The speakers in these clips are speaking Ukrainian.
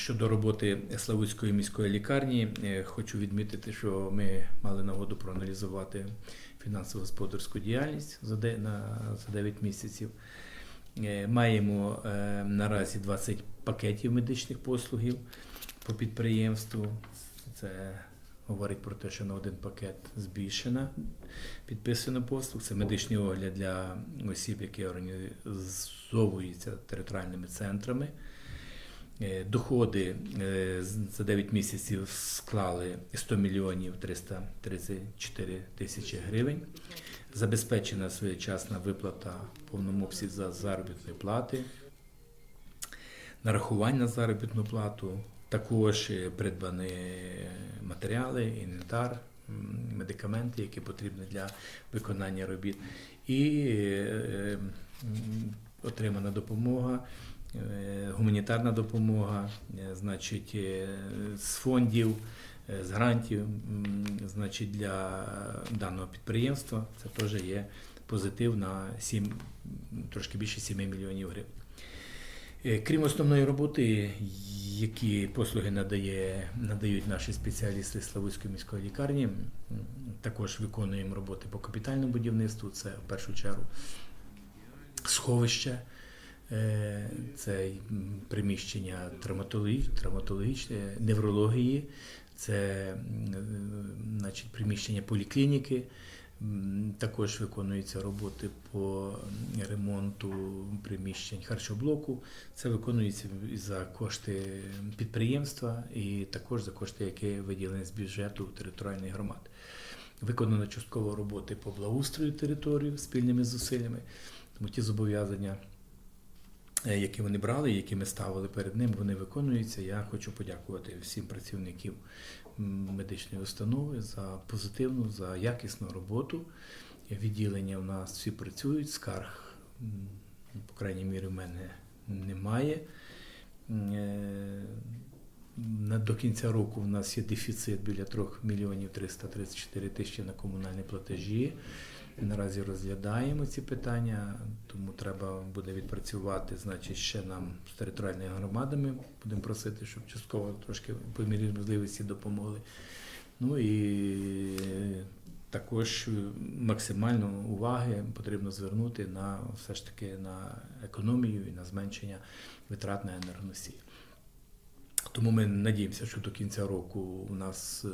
Щодо роботи Славутської міської лікарні, е, хочу відмітити, що ми мали нагоду проаналізувати фінансово-господарську діяльність за де- на- за 9 місяців. Е, Маємо е, наразі 20 пакетів медичних послугів по підприємству. Це говорить про те, що на один пакет збільшена підписано послуг. Це медичний огляд для осіб, які організовуються територіальними центрами. Е, Доходи е, за 9 місяців склали 100 мільйонів 334 тисячі гривень. Забезпечена своєчасна виплата в повному обсязі за заробітної плати, нарахування на заробітну плату, також е, придбані матеріали, інвентар, медикаменти, які потрібні для виконання робіт, і отримана допомога. Е, Гуманітарна допомога, е, значить, е, з фондів, з грантів, значить, для даного підприємства це теж є позитив на 7, трошки більше 7 мільйонів гривень. Крім основної роботи, які послуги надає, надають наші спеціалісти Славутської міської лікарні, також виконуємо роботи по капітальному будівництву. Це в першу чергу сховище, це приміщення травматологічної неврології, це е, значить, приміщення поліклініки. Також виконуються роботи по ремонту приміщень харчоблоку. Це виконується за кошти підприємства і також за кошти, які виділені з бюджету територіальної громади. Виконано частково роботи по благоустрою території спільними зусиллями. Тому ті зобов'язання, е, які вони брали, які ми ставили перед ним, вони виконуються. Я хочу подякувати всім працівників медичної установи за позитивну, за якісну роботу. Відділення у нас всі працюють, скарг, по крайній мірі, в мене немає. Е, До кінця року в нас є дефіцит біля 3 мільйонів 334 тисячі на комунальні платежі. Наразі розглядаємо ці питання, тому треба буде відпрацювати, значить, ще нам з територіальними громадами. Будемо просити, щоб частково трошки по мірі можливості допомогли. Ну і також максимально уваги потрібно звернути на все ж таки на економію і на зменшення витрат на енергоносії. Тому ми надіємося, що до кінця року у нас е,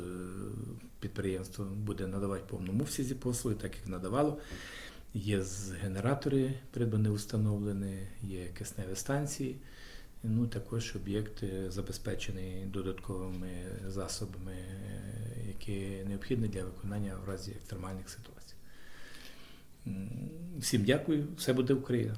підприємство буде надавати повному всі послуги, так як надавало. Є генератори придбані, установлені, є кисневі станції. Ну, також об'єкт е, забезпечений додатковими засобами, е, які необхідні для виконання в разі екстремальних ситуацій. Всім дякую, все буде Україна.